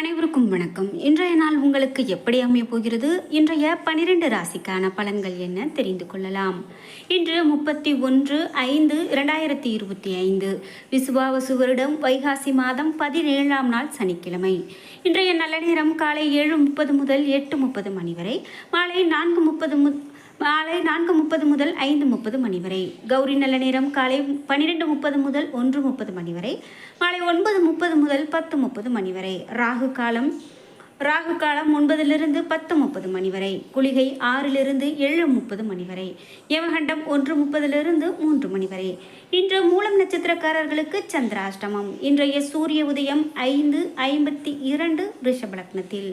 அனைவருக்கும் வணக்கம். இன்றைய நாள் உங்களுக்கு எப்படி அமைய போகிறது? இன்றைய பனிரெண்டு ராசிக்கான பலன்கள் என்ன? தெரிந்து கொள்ளலாம். இன்று முப்பத்தி ஒன்று ஐந்து இரண்டாயிரத்தி இருபத்தி ஐந்து. விசுவாவசு வருடம் வைகாசி மாதம் பதினேழாம் நாள் சனிக்கிழமை. இன்றைய நல்ல நேரம் காலை ஏழு முப்பது முதல் எட்டு முப்பது மணி வரை. மாலை நான்கு முப்பது மு மாலை நான்கு முப்பது முதல் ஐந்து முப்பது மணி வரை. கௌரி நல்ல நேரம் காலை பன்னிரெண்டு முப்பது முதல் ஒன்று முப்பது மணி வரை. மாலை ஒன்பது முப்பது முதல் பத்து முப்பது மணி வரை. ராகு காலம் ராகு காலம் ஒன்பதிலிருந்து பத்து முப்பது மணி வரை. குளிகை ஆறிலிருந்து ஏழு முப்பது மணி வரை. யமகண்டம் ஒன்று முப்பதிலிருந்து மூன்று மணி வரை. இன்று மூலம் நட்சத்திரக்காரர்களுக்கு சந்திராஷ்டமம். இன்றைய சூரிய உதயம் ஐந்து ஐம்பத்தி இரண்டு ரிஷபலக்னத்தில்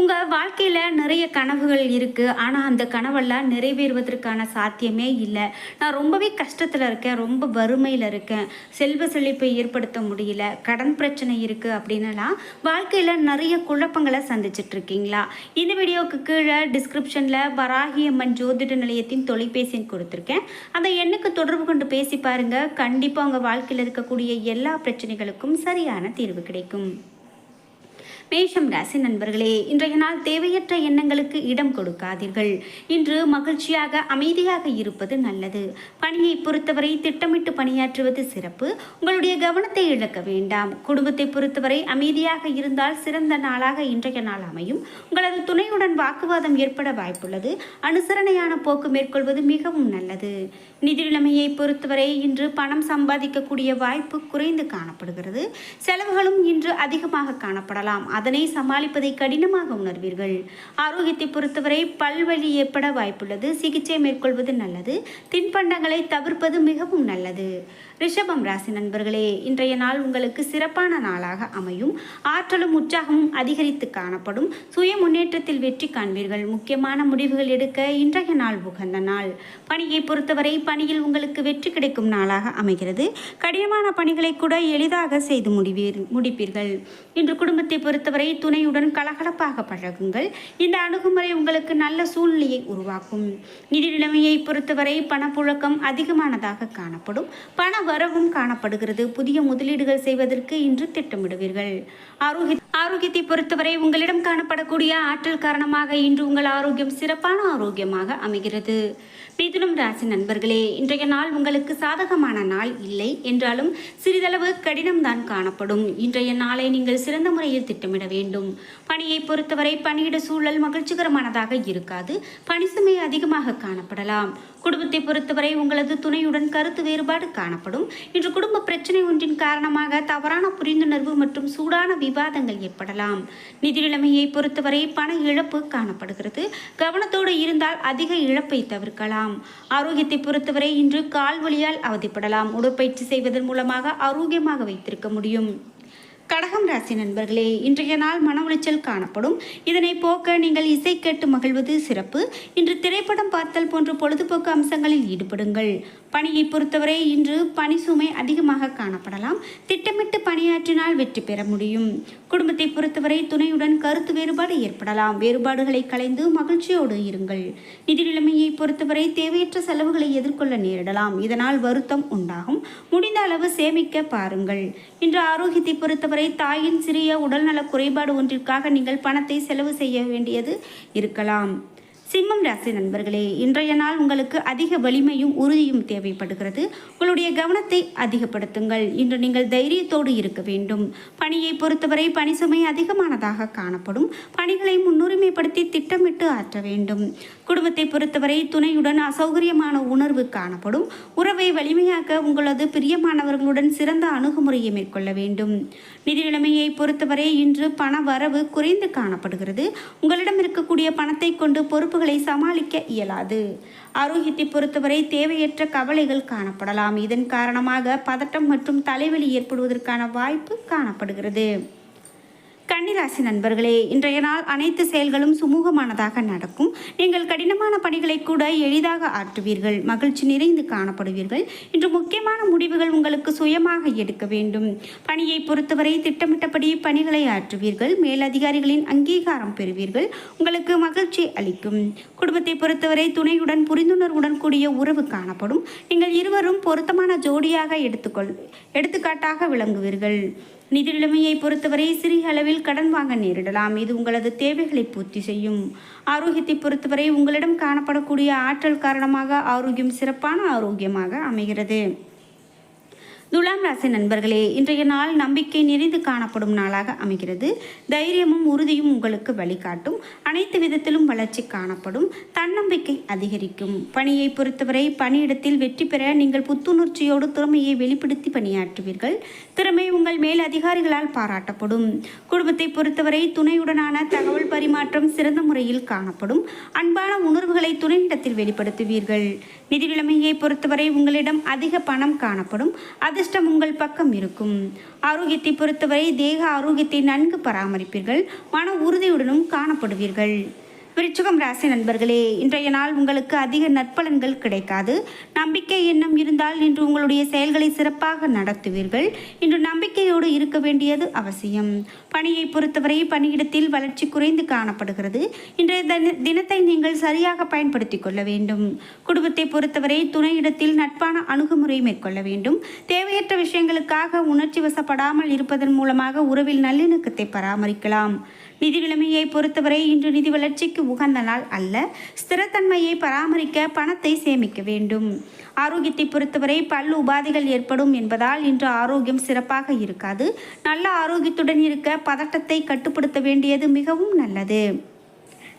உங்கள் வாழ்க்கையில் நிறைய கனவுகள் இருக்குது ஆனால் அந்த கனவெல்லாம் நிறைவேறுவதற்கான சாத்தியமே இல்லை. நான் ரொம்பவே கஷ்டத்தில் இருக்கேன். ரொம்ப வறுமையில் இருக்கேன். செல்வ செழிப்பை ஏற்படுத்த முடியல. கடன் பிரச்சனை இருக்குது அப்படின்னலாம் வாழ்க்கையில் நிறைய குழப்பங்களை சந்திச்சிட்டு இருக்கீங்களா? இந்த வீடியோவுக்கு கீழே டிஸ்கிரிப்ஷனில் வராகியம்மன் ஜோதிட நிலையத்தின் தொலைபேசின்னு கொடுத்துருக்கேன். அந்த எண்ணுக்கு தொடர்பு கொண்டு பேசி பாருங்கள் கண்டிப்பாக உங்கள் வாழ்க்கையில் இருக்கக்கூடிய எல்லா பிரச்சனைகளுக்கும் சரியான தீர்வு கிடைக்கும். மேஷம் ராசி நண்பர்களே இன்றைய நாள் தேவையற்ற எண்ணங்களுக்கு இடம் கொடுக்காதீர்கள். இன்று மகிழ்ச்சியாக அமைதியாக இருப்பது நல்லது. பணியை பொறுத்தவரை திட்டமிட்டு பணியாற்றுவது சிறப்பு. உங்களுடைய கவனத்தை இழக்க வேண்டாம். குடும்பத்தை பொறுத்தவரை அமைதியாக இருந்தால் சிறந்த நாளாக இன்றைய நாள் அமையும். உங்களது துணையுடன் வாக்குவாதம் ஏற்பட வாய்ப்புள்ளது. அனுசரணையான போக்கு மேற்கொள்வது மிகவும் நல்லது. நிதி நிலைமையை பொறுத்தவரை இன்று பணம் சம்பாதிக்கக்கூடிய வாய்ப்பு குறைந்து காணப்படுகிறது. செலவுகளும் இன்று அதிகமாக காணப்படலாம். அதனை சமாளிப்பதை கடினமாக உணர்வீர்கள். ஆரோக்கியத்தை பொறுத்தவரை பல்வழி ஏற்பட வாய்ப்புள்ளது. சிகிச்சை மேற்கொள்வது நல்லது. தின்பண்டங்களை தவிர்ப்பது மிகவும் நல்லது. ரிஷபம் ராசி நண்பர்களே இன்றைய நாள் உங்களுக்கு சிறப்பான நாளாக அமையும். ஆற்றலும் உற்சாகமும் அதிகரித்து காணப்படும். சுய முன்னேற்றத்தில் வெற்றி காண்பீர்கள். முக்கியமான முடிவுகள் எடுக்க இன்றைய நாள் உகந்த நாள். பணியை பொறுத்தவரை பணியில் உங்களுக்கு வெற்றி கிடைக்கும் நாளாக அமைகிறது. கடினமான பணிகளை கூட எளிதாக செய்து முடிவீர் முடிப்பீர்கள். இன்று குடும்பத்தை பொறுத்தவரை துணையுடன் கலகலப்பாக பழகுங்கள். இந்த அணுகுமுறை உங்களுக்கு நல்ல சூழ்நிலையை உருவாக்கும். நிதி நிலைமையை பொறுத்தவரை பணப்புழக்கம் அதிகமானதாக காணப்படும். பண வரவும் காணப்படுகிறது. புதிய முதலீடுகள் செய்வதற்கு இன்று திட்டமிடுவீர்கள். ஆரோக்கிய ஆரோக்கியத்தை பொறுத்தவரை உங்களிடம் காணப்படக்கூடிய ஆற்றல் காரணமாக இன்று உங்கள் ஆரோக்கியம் சிறப்பான ஆரோக்கியமாக அமைகிறது. மிதுனம் ராசி நண்பர்களே இன்றைய நாள் உங்களுக்கு சாதகமான நாள் இல்லை என்றாலும் சிறிதளவு கடினம்தான் காணப்படும். இன்றைய நாளை நீங்கள் சிறந்த முறையில் திட்டமிட வேண்டும். பணியை பொறுத்தவரை பணியிட சூழல் மகிழ்ச்சிகரமானதாக இருக்காது. பணி சுமை அதிகமாக காணப்படலாம். குடும்பத்தை பொறுத்தவரை உங்களது துணையுடன் கருத்து வேறுபாடு காணப்படும். இன்று குடும்ப பிரச்சனை ஒன்றின் காரணமாக தவறான புரிந்துணர்வு மற்றும் சூடான விவாதங்கள் ஏற்படலாம். நிதி நிலைமையை பொறுத்தவரை பண இழப்பு காணப்படுகிறது. கவனத்தோடு இருந்தால் அதிக இழப்பை தவிர்க்கலாம். ஆரோக்கியத்தை பொறுத்தவரை இன்று கால் வலியால் அவதிப்படலாம். உடற்பயிற்சி செய்வதன் மூலமாக ஆரோக்கியமாக வைத்திருக்க முடியும். கடகம் ராசி நண்பர்களே இன்றைய நாள் மன உளைச்சல் காணப்படும். இதனை போக்க நீங்கள் இசை கேட்டு மகிழ்வது சிறப்பு. இன்று திரைப்படம் பார்த்தல் போன்ற பொழுதுபோக்கு அம்சங்களில் ஈடுபடுங்கள். பணியை பொறுத்தவரை இன்று பணி சுமை அதிகமாக காணப்படலாம். திட்டமிட்டு பணியாற்றினால் வெற்றி பெற முடியும். குடும்பத்தை பொறுத்தவரை துணையுடன் கருத்து வேறுபாடு ஏற்படலாம். வேறுபாடுகளை களைந்து மகிழ்ச்சியோடு இருங்கள். நிதி நிலைமையை பொறுத்தவரை தேவையற்ற செலவுகளை எதிர்கொள்ள நேரிடலாம். இதனால் வருத்தம் உண்டாகும். முடிந்த அளவு சேமிக்க பாருங்கள். இன்று ஆரோக்கியத்தை பொறுத்தவரை தாயின் சிறிய உடல்நல குறைபாடு ஒன்றிற்காக நீங்கள் பணத்தை செலவு செய்ய வேண்டியது இருக்கலாம். சிம்மம் ராசி நண்பர்களே இன்றைய நாள் உங்களுக்கு அதிக வலிமையும் உறுதியும் தேவைப்படுகிறது. உங்களுடைய கவனத்தை அதிகப்படுத்துங்கள். இன்று நீங்கள் தைரியத்தோடு இருக்க வேண்டும். பணியை பொறுத்தவரை பணி சுமை அதிகமானதாக காணப்படும். பணிகளை முன்னுரிமைப்படுத்தி திட்டமிட்டு ஆற்ற வேண்டும். குடும்பத்தை பொறுத்தவரை துணையுடன் அசௌகரியமான உணர்வு காணப்படும். உறவை வலிமையாக்க உங்களது பிரியமானவர்களுடன் சிறந்த அணுகுமுறையை மேற்கொள்ள வேண்டும். நிதி நிலைமையை பொறுத்தவரை இன்று பண வரவு குறைந்து காணப்படுகிறது. உங்களிடம் இருக்கக்கூடிய பணத்தை கொண்டு பொறுப்பு பொறுப்புகளை சமாளிக்க இயலாது. ஆரோக்கியத்தை பொறுத்தவரை தேவையற்ற கவலைகள் காணப்படலாம். இதன் காரணமாக பதட்டம் மற்றும் தலைவலி ஏற்படுவதற்கான வாய்ப்பு காணப்படுகிறது. கன்னிராசி நண்பர்களே இன்றைய நாள் அனைத்து செயல்களும் சுமூகமானதாக நடக்கும். நீங்கள் கடினமான பணிகளை கூட எளிதாக ஆற்றுவீர்கள். மகிழ்ச்சி நிறைந்து காணப்படுவீர்கள். இன்று முக்கியமான முடிவுகள் உங்களுக்கு சுயமாக எடுக்க வேண்டும். பணியை பொறுத்தவரை திட்டமிட்டபடி பணிகளை ஆற்றுவீர்கள். மேலதிகாரிகளின் அங்கீகாரம் பெறுவீர்கள். உங்களுக்கு மகிழ்ச்சி அளிக்கும். குடும்பத்தை பொறுத்தவரை துணையுடன் புரிந்துணர்வுடன் கூடிய உறவு காணப்படும். நீங்கள் இருவரும் பொருத்தமான ஜோடியாக எடுத்துக்கொள் எடுத்துக்காட்டாக விளங்குவீர்கள். நிதி நிலைமையை பொறுத்தவரை சிறிய அளவில் கடன் வாங்க நேரிடலாம். இது உங்களது தேவைகளை பூர்த்தி செய்யும். ஆரோக்கியத்தை பொறுத்தவரை உங்களிடம் காணப்படக்கூடிய ஆற்றல் காரணமாக ஆரோக்கியம் சிறப்பான ஆரோக்கியமாக அமைகிறது. துலாம் ராசி நண்பர்களே இன்றைய நாள் நம்பிக்கை நிறைந்து காணப்படும் நாளாக அமைகிறது. தைரியமும் உறுதியும் உங்களுக்கு வழிகாட்டும். அனைத்து விதத்திலும் வளர்ச்சி காணப்படும். தன்னம்பிக்கை அதிகரிக்கும். பணியை பொறுத்தவரை பணியிடத்தில் வெற்றி பெற நீங்கள் புத்துணர்ச்சியோடு திறமையை வெளிப்படுத்தி பணியாற்றுவீர்கள். திறமை உங்கள் மேல் அதிகாரிகளால் பாராட்டப்படும். குடும்பத்தை பொறுத்தவரை துணையுடனான தகவல் பரிமாற்றம் சிறந்த முறையில் காணப்படும். அன்பான உணர்வுகளை துணையிடத்தில் வெளிப்படுத்துவீர்கள். நிதி நிலைமையை பொறுத்தவரை உங்களிடம் அதிக பணம் காணப்படும். அது அதிர்ஷ்டம் உங்கள் பக்கம் இருக்கும். ஆரோக்கியத்தை பொறுத்தவரை தேக ஆரோக்கியத்தை நன்கு பராமரிப்பீர்கள். மன உறுதியுடனும் காணப்படுவீர்கள். விருச்சிகம் ராசி நண்பர்களே இன்றைய நாள் உங்களுக்கு அதிக நற்பலன்கள் கிடைக்காது. நம்பிக்கை எண்ணம் இருந்தால் இன்று உங்களுடைய செயல்களை சிறப்பாக நடத்துவீர்கள். இன்று நம்பிக்கையோடு இருக்க வேண்டியது அவசியம். பணியை பொறுத்தவரை பணியிடத்தில் வளர்ச்சி குறைந்து காணப்படுகிறது. இன்றைய தின- தினத்தை நீங்கள் சரியாக பயன்படுத்திக் கொள்ள வேண்டும். குடும்பத்தை பொறுத்தவரை துணையிடத்தில் நட்பான அணுகுமுறை மேற்கொள்ள வேண்டும். தேவையற்ற விஷயங்களுக்காக உணர்ச்சி வசப்படாமல் இருப்பதன் மூலமாக உறவில் நல்லிணக்கத்தை பராமரிக்கலாம். நிதி நிலைமையை பொறுத்தவரை இன்று நிதி வளர்ச்சிக்கு உகந்த நாள் அல்ல. ஸ்திரத்தன்மையை பராமரிக்க பணத்தை சேமிக்க வேண்டும். ஆரோக்கியத்தை பொறுத்தவரை பல் உபாதைகள் ஏற்படும் என்பதால் இன்று ஆரோக்கியம் சிறப்பாக இருக்காது. நல்ல ஆரோக்கியத்துடன் இருக்க பதட்டத்தை கட்டுப்படுத்த வேண்டியது மிகவும் நல்லது.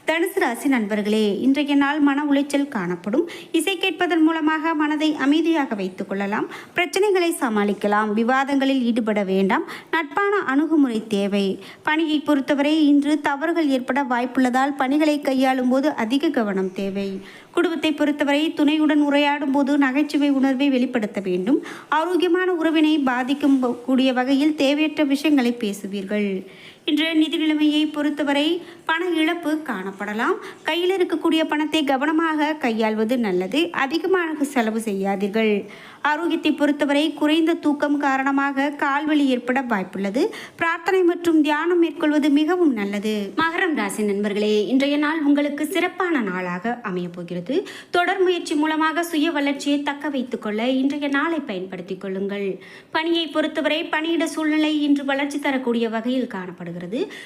தனுசு ராசி நண்பர்களே இன்றைய நாள் மன உளைச்சல் காணப்படும். இசை கேட்பதன் மூலமாக மனதை அமைதியாக வைத்துக் கொள்ளலாம். பிரச்சனைகளை சமாளிக்கலாம். விவாதங்களில் ஈடுபட வேண்டாம். நட்பான அணுகுமுறை தேவை. பணியை பொறுத்தவரை இன்று தவறுகள் ஏற்பட வாய்ப்புள்ளதால் பணிகளை கையாளும் போது அதிக கவனம் தேவை. குடும்பத்தை பொறுத்தவரை துணையுடன் உரையாடும் போது நகைச்சுவை உணர்வை வெளிப்படுத்த வேண்டும். ஆரோக்கியமான உறவினை பாதிக்கும் கூடிய வகையில் தேவையற்ற விஷயங்களை பேசுவீர்கள். இன்று நிதி நிலைமையை பொறுத்தவரை பண இழப்பு காணப்படலாம். கையில் இருக்கக்கூடிய பணத்தை கவனமாக கையாள்வது நல்லது. அதிகமாக செலவு செய்யாதீர்கள். ஆரோக்கியத்தை பொறுத்தவரை குறைந்த தூக்கம் காரணமாக கால்வலி ஏற்பட வாய்ப்புள்ளது. பிரார்த்தனை மற்றும் தியானம் மேற்கொள்வது மிகவும் நல்லது. மகரம் ராசி நண்பர்களே இன்றைய நாள் உங்களுக்கு சிறப்பான நாளாக அமைய போகிறது. தொடர் முயற்சி மூலமாக சுய வளர்ச்சியை தக்க வைத்துக் கொள்ள இன்றைய நாளை பயன்படுத்திக் கொள்ளுங்கள். பணியை பொறுத்தவரை பணியிட சூழ்நிலை இன்று வளர்ச்சி தரக்கூடிய வகையில் காணப்படுகிறது.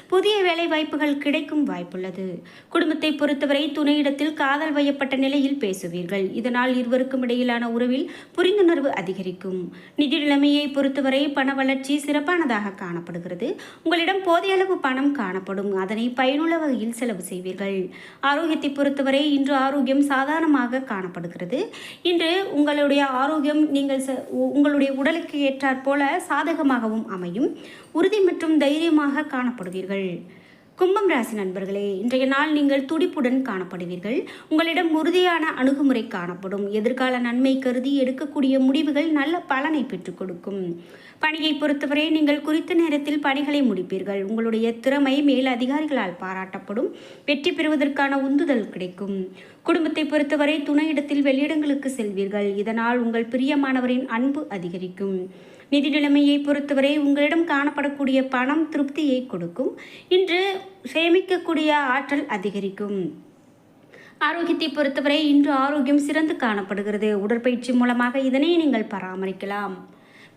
புதிய வேலை வாய்ப்புகள் கிடைக்கும் வாய்ப்புள்ளது. குடும்பத்தை பொறுத்தவரை துணையிடத்தில் காதல் வயப்பட்ட நிலையில் பேசுவீர்கள். இதனால் இருவருக்கும் இடையிலான உறவில் புரிந்துணர்வு அதிகரிக்கும். நிதி நிலைமையை பொறுத்தவரை பண வளர்ச்சி சிறப்பானதாக காணப்படுகிறது. உங்களிடம் போதிய அளவு பணம் காணப்படும். அதனை பயனுள்ள வகையில் செலவு செய்வீர்கள். ஆரோக்கியத்தை பொறுத்தவரை இன்று ஆரோக்கியம் சாதாரணமாக காணப்படுகிறது. இன்று உங்களுடைய ஆரோக்கியம் நீங்கள் உங்களுடைய உடலுக்கு ஏற்றாற் போல சாதகமாகவும் அமையும். உறுதி மற்றும் தைரியமாக காணப்படுவீர்கள். கும்பம் ராசி நண்பர்களே இன்றைய நாள் நீங்கள் துடிப்புடன் காணப்படுவீர்கள். உங்களிடம் உறுதியான அணுகுமுறை காணப்படும். எதிர்கால நன்மை கருதி எடுக்கக்கூடிய முடிவுகள் நல்ல பலனை பெற்றுக் கொடுக்கும். பணியை பொறுத்தவரை நீங்கள் குறித்த நேரத்தில் பணிகளை முடிப்பீர்கள். உங்களுடைய திறமை மேல் அதிகாரிகளால் பாராட்டப்படும். வெற்றி பெறுவதற்கான உந்துதல் கிடைக்கும். குடும்பத்தை பொறுத்தவரை துணையிடத்தில் வெளியிடங்களுக்கு செல்வீர்கள். இதனால் உங்கள் பிரியமானவரின் அன்பு அதிகரிக்கும். நிதி நிலைமையை பொறுத்தவரை உங்களிடம் காணப்படக்கூடிய பணம் திருப்தியை கொடுக்கும். இன்று சேமிக்கக்கூடிய ஆற்றல் அதிகரிக்கும். ஆரோக்கியத்தை பொறுத்தவரை இன்று ஆரோக்கியம் சிறந்து காணப்படுகிறது. உடற்பயிற்சி மூலமாக இதனை நீங்கள் பராமரிக்கலாம்.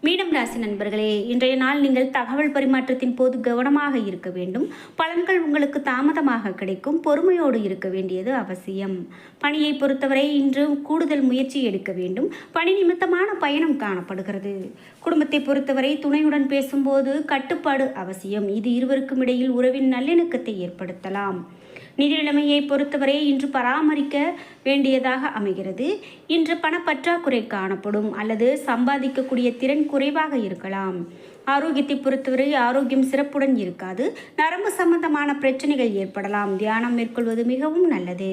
மீனம் ராசி நண்பர்களே இன்றைய நாள் நீங்கள் தகவல் பரிமாற்றத்தின் போது கவனமாக இருக்க வேண்டும். பலன்கள் உங்களுக்கு தாமதமாக கிடைக்கும். பொறுமையோடு இருக்க வேண்டியது அவசியம். பணியை பொறுத்தவரை இன்று கூடுதல் முயற்சி எடுக்க வேண்டும். பணி நிமித்தமான பயணம் காணப்படுகிறது. குடும்பத்தை பொறுத்தவரை துணையுடன் பேசும்போது கட்டுப்பாடு அவசியம். இது இருவருக்கும் இடையில் உறவின் நல்லிணக்கத்தை ஏற்படுத்தலாம். நிதி நிலைமையை பொறுத்தவரை இன்று பராமரிக்க வேண்டியதாக அமைகிறது. இன்று பணப்பற்றாக்குறை காணப்படும் அல்லது சம்பாதிக்கக்கூடிய திறன் குறைவாக இருக்கலாம். ஆரோக்கியத்தை பொறுத்தவரை ஆரோக்கியம் சிறப்புடன் இருக்காது. நரம்பு சம்பந்தமான பிரச்சனைகள் ஏற்படலாம். தியானம் மேற்கொள்வது மிகவும் நல்லது.